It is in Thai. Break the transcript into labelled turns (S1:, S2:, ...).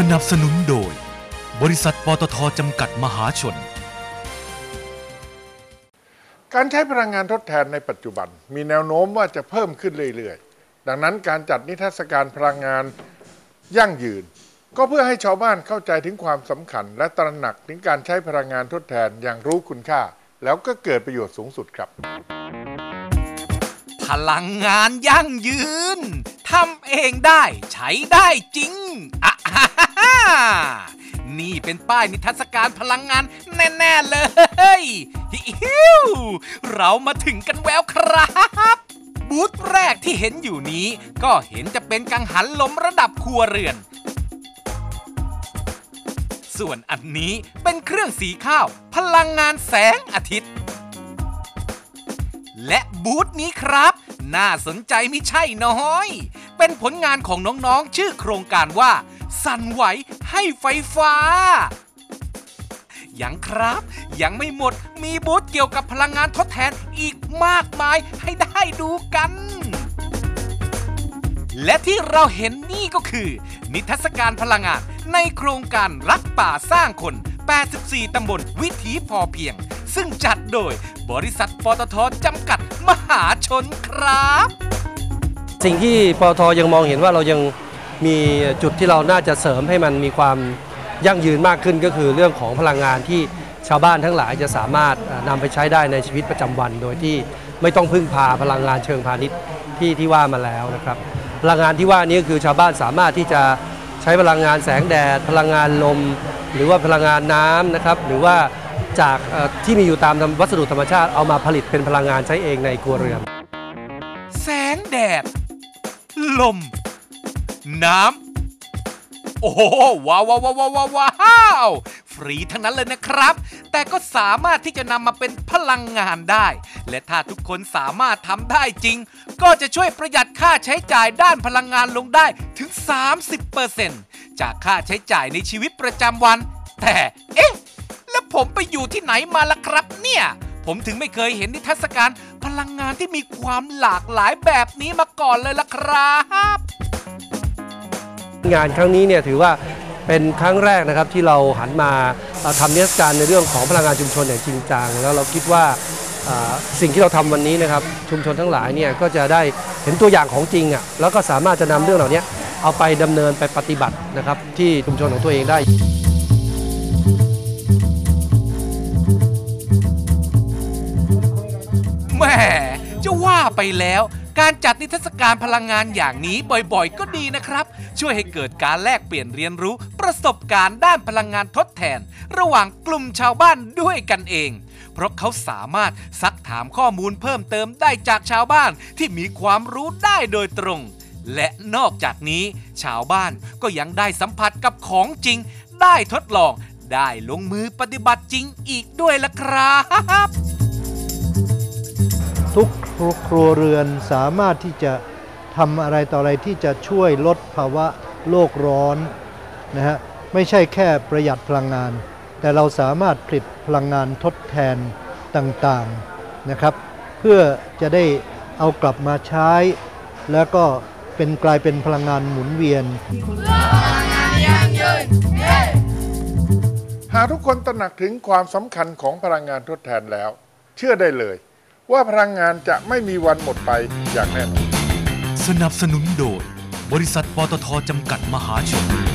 S1: สนับสนุนโดย บริษัทปตทจำกัดมหาชน
S2: การใช้พลังงานทดแทนในปัจจุบัน มีแนวโน้มว่าจะเพิ่มขึ้นเรื่อยๆ ดังนั้นการจัดนิทรรศการพลังงานยั่งยืน ก็เพื่อให้ชาวบ้านเข้าใจถึงความสำคัญ และตระหนักถึงการใช้พลังงานทดแทนอย่างรู้คุณค่า แล้วก็เกิดประโยชน์สูงสุดครับ
S3: พลังงานยั่งยืน ทำเองได้ใช้ได้จริงอะฮ่าฮ่าฮ่านี่เป็นป้ายนิทรรศการพลังงานแน่ๆเลยฮิวเรามาถึงกันแววครับบูธแรกที่เห็นอยู่นี้ ก็เห็นจะเป็นกังหันลมระดับครัวเรือน ส่วนอันนี้เป็นเครื่องสีข้าว พลังงานแสงอาทิตย์ และบูธนี้ครับ น่าสนใจไม่ใช่น้อย เป็นผลงานของน้องๆ ชื่อโครงการว่า สั่นไหวให้ไฟฟ้า ยังครับ ยังไม่หมดมีบูธเกี่ยวกับพลังงานทดแทนอีกมากมายให้ได้ดูกันและที่เราเห็นนี่ก็คือ นิทรรศการพลังงานในโครงการรักป่าสร้างคน 84 ตำบลวิถีพอเพียงซึ่งจัดโดยบริษัทปตทจำกัดมหาชนครับ
S4: สิ่งที่ปตทยังมองเห็นว่าเรายังมีจุดที่เราน่าจะเสริมให้มันมีความยั่งยืนมากขึ้นก็คือเรื่องของพลังงานที่ชาวบ้านทั้งหลายจะสามารถเอ่อนำไปใช้ได้ในชีวิตประจำวัน โดยที่ไม่ต้องพึ่งพาพลังงานเชิงพาณิชย์ที่ที่ว่ามาแล้วนะครับพลังงานที่ว่านี้คือชาวบ้านสามารถที่จะใช้พลังงานแสงแดด พลังงานลม หรือว่าพลังงานน้ำนะครับหรือว่า จากที่มีอยู่ตามวัสดุธรรมชาติเอามาผลิตเป็นพลังงานใช้เองในครัวเรือน
S3: แสงแดด ลม น้ำ โอ้โหว้าวว้าวว้าวว้าวว้าวฟรีทั้งนั้นเลยนะครับ แต่ก็สามารถที่จะนำมาเป็นพลังงานได้ และถ้าทุกคนสามารถทำได้จริง ก็จะช่วยประหยัดค่าใช้จ่ายด้านพลังงานลงได้ถึง 30%จากค่าใช้จ่ายในชีวิตประจำวัน แต่เอ๊ะ ผมไปอยู่ที่ไหนมาล่ะครับเนี่ย ผมถึงไม่เคยเห็นนิทรรศการพลังงานที่มีความหลากหลายแบบนี้มาก่อนเลยล่ะครับ
S4: งานครั้งนี้เนี่ยถือว่าเป็นครั้งแรกนะครับที่เราหันมาทำนิทรรศการในเรื่องของพลังงานชุมชนอย่างจริงจังแล้วเราคิดว่าสิ่งที่เราทำวันนี้นะครับชุมชนทั้งหลายเนี่ยก็จะได้เห็นตัวอย่างของจริงอะแล้วก็สามารถจะนำเรื่องเหล่านี้เอาไปดำเนินไปปฏิบัตินะครับที่ชุมชนของตัวเองได้
S3: ไปแล้ว การจัดนิทรรศการพลังงานอย่างนี้บ่อยๆ ก็ดีนะครับ ช่วยให้เกิดการแลกเปลี่ยนเรียนรู้ประสบการณ์ด้านพลังงานทดแทน ระหว่างกลุ่มชาวบ้านด้วยกันเอง เพราะเขาสามารถซักถามข้อมูลเพิ่มเติมได้จากชาวบ้านที่มีความรู้ได้โดยตรง และนอกจากนี้ ชาวบ้านก็ยังได้สัมผัสกับของจริง ได้ทดลองได้ลงมือปฏิบัติจริงอีกด้วยล่ะครับ
S5: ทุกครัวเรือนสามารถที่จะทำอะไรต่ออะไรที่จะช่วยลดภาวะโลกร้อนนะฮะไม่ใช่แค่ประหยัดพลังงาน แต่เราสามารถผลิตพลังงานทดแทนต่างๆนะครับ เพื่อจะได้เอากลับมาใช้ แล้วก็เป็นกลายเป็นพลังงานหมุนเวียน
S2: หากทุกคนตระหนักถึงความสำคัญของพลังงานทดแทนแล้ว เชื่อได้เลย ว่าพลังงานจะไม่มีวันหมดไปอย่างแน่นอน
S1: สนับสนุนโดย บริษัทปตทจำกัดมหาชน